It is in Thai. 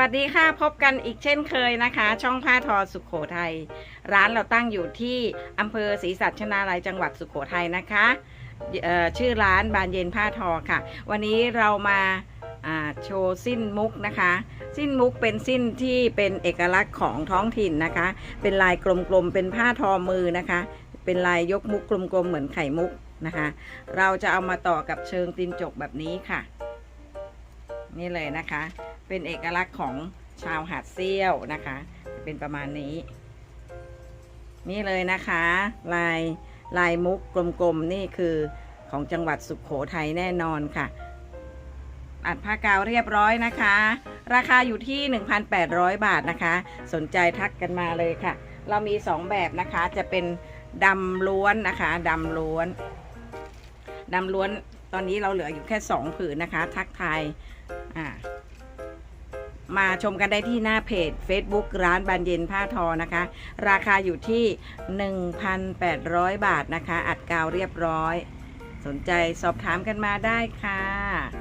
วัสดีค่ะพบกันอีกเช่นเคยนะคะ ช่องผ้าทอสุขโขทัยร้านเราตั้งอยู่ที่อำเภอศรีสัชนาลัยจังหวัดสุขโขทัยนะคะชื่อร้านบานเย็นผ้าทอค่ะ วันนี้เรามาโชว์สิ้นมุกนะคะ สิ้นมุกเป็นสิ้นที่เป็นเอกลักษณ์ของท้องถิ่นนะคะ เป็นลายกลมๆเป็นผ้าทอมือนะคะ เป็นลายยกมุกกลมๆเหมือนไข่มุกนะคะ เราจะเอามาต่อกับเชิงตีนจกแบบนี้ค่ะ นี่เลยนะคะ เป็นเอกลักษณ์ของชาวหาดเซี่ยวนะคะ เป็นประมาณนี้ นี่เลยนะคะ ลายลายมุกกลมๆนี่คือของจังหวัดสุขโขทัยแน่นอนค่ะอัดผ้ากาวเรียบร้อยนะคะ ราคาอยู่ที่ 1,800 บาทนะคะ สนใจทักกันมาเลยค่ะ เรามี 2 แบบนะคะจะเป็นดำล้วนนะคะดำล้วนดำล้วน ตอนนี้เราเหลืออยู่แค่ 2 ผืนนะคะ ทักทายอ่ามาชมกันได้ที่หน้าเพจ Facebook ร้านบานเย็นผ้าทอนะคะ ราคาอยู่ที่ 1,800 บาทนะคะ อัดกาวเรียบร้อย สนใจสอบถามกันมาได้ค่ะ